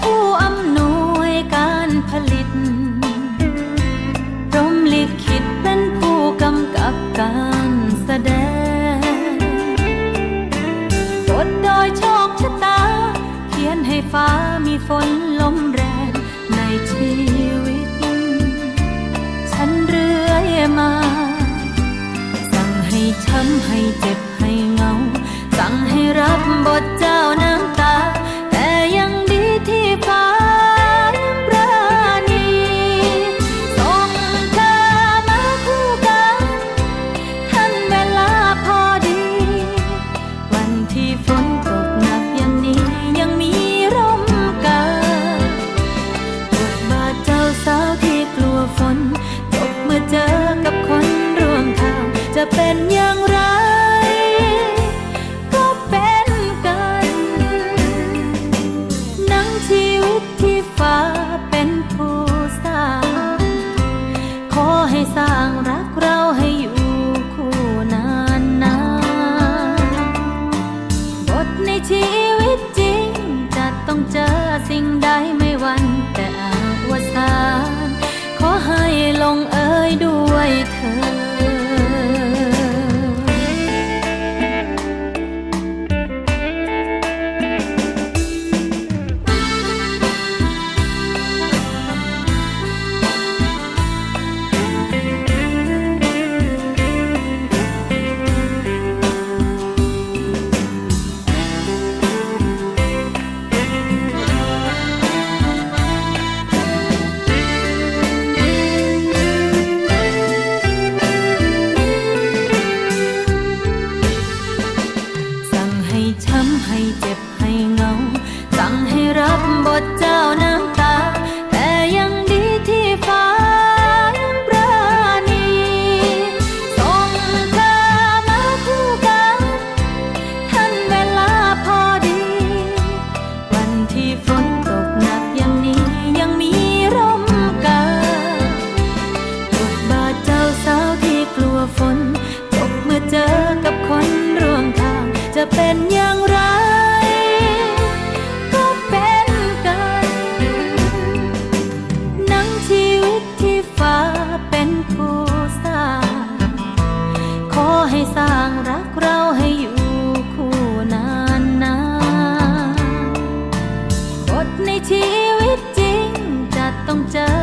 ผู้อำนวยการผลิตพรมลิขิตเป็นผู้กำกับการแสดงกดโดยโชคชะตา เขียนให้ฟ้ามีฝนลมแรงในชีวิต ฉันเรือมา สั่งให้ช้ำให้เจ็บให้เงา สั่งให้รับบทเจ้าน้ำตา จะเป็นยัง down a ต้องเจอ